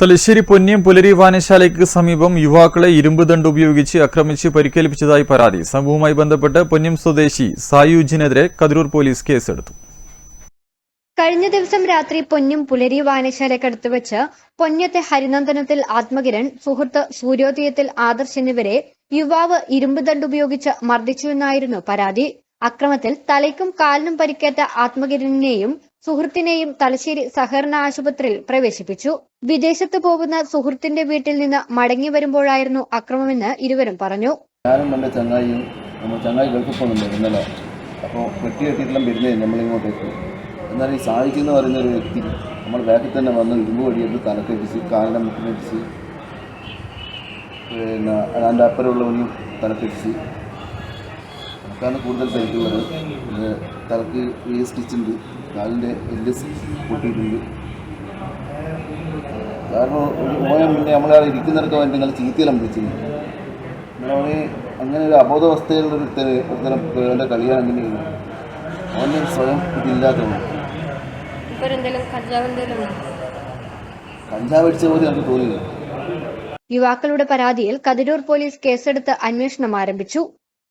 തലശ്ശേരി പൊന്നിയം പുലരി വായനശാലയ്ക്ക് സമീപം യുവാക്കളെ ഇരുമ്പ് ദണ്ട് ഉപയോഗിച്ച് ആക്രമിച്ച് പരിക്കേൽപ്പിച്ചതായി പരാതി. സംഭവവുമായി ബന്ധപ്പെട്ട് പൊന്നിയം സ്വദേശി സായുജിനെതിരെ കതിരൂർ പോലീസ് കേസെടുത്തു. കഴിഞ്ഞ ദിവസം രാത്രി പൊന്നും പുലരി വായനശാലക്കടുത്ത് വെച്ച് പൊന്നത്തെ ഹരിനന്ദനത്തിൽ ആത്മകിരൺ സുഹൃത്ത് സൂര്യോദയത്തിൽ ആദർശ് എന്നിവരെ യുവാവ് ഇരുമ്പ് ദണ്ട് ഉപയോഗിച്ച് മർദ്ദിച്ചുവെന്നായിരുന്നു പരാതി. അക്രമത്തിൽ തലയ്ക്കും കാലിനും പരിക്കേറ്റ ആത്മകിരണിനെയും സുഹൃത്തിനെയും തലശ്ശേരി സഹകരണ ആശുപത്രിയിൽ പ്രവേശിപ്പിച്ചു. വിദേശത്ത് പോകുന്ന സുഹൃത്തിന്റെ വീട്ടിൽ നിന്ന് മടങ്ങി വരുമ്പോഴായിരുന്നു അക്രമമെന്ന് ഇരുവരും പറഞ്ഞു. ഞാനും എന്റെ ചങ്ങായിയും നമ്മൾ ചങ്ങായി ഗൾഫിൽ പോകുന്നുണ്ട് ഇന്നലെ. അപ്പോൾ വെട്ടി കെട്ടിയിട്ടെല്ലാം വരുന്നേ നമ്മളിങ്ങോട്ടേക്ക്. എന്നാൽ ഈ സാഹിക്ക് എന്ന് പറയുന്ന ഒരു വ്യക്തി നമ്മൾ ബാക്കിൽ തന്നെ വന്ന് ഇരുമ്പ് വടിയെടുത്ത് തലക്കടിച്ച് കാലിനെ മുട്ടിനടിച്ച് പിന്നെ അതിന്റെ അപ്പുറമുള്ളവനും തലക്കടിച്ച് നമുക്കാണ് കൂടുതൽ സൈറ്റ് ഇത് തലക്ക് ഈ സ്റ്റിച്ചുണ്ട് കാലിന്റെ എല്ല് പൊട്ടിയിട്ടുണ്ട്. കാരണം ഒരു ഓനം പിന്നെ നമ്മളെ ഇരിക്കുന്നിടക്ക് വേണ്ടി നിങ്ങൾ ചീത്തയെല്ലാം വിളിച്ചിരുന്നു അവന് അങ്ങനെ ഒരു അബോധാവസ്ഥയിലുള്ള ഒരു തരം ഒരു തരം അവന്റെ കളിയാണ് അങ്ങനെയാണ്. അവന്റെ സ്വയം ഇതില്ലാത്തവണ് ഇവരെന്തെങ്കിലും കഞ്ചാവ് എന്തെങ്കിലും കഞ്ചാവ് അടിച്ച പോലെ നമുക്ക് തോന്നില്ല യുവാക്കളുടെ പരാതിയിൽ കതിരൂർ പോലീസ് കേസെടുത്ത് അന്വേഷണം ആരംഭിച്ചു.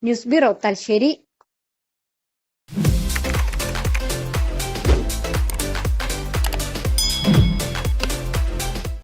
News bureau Thalassery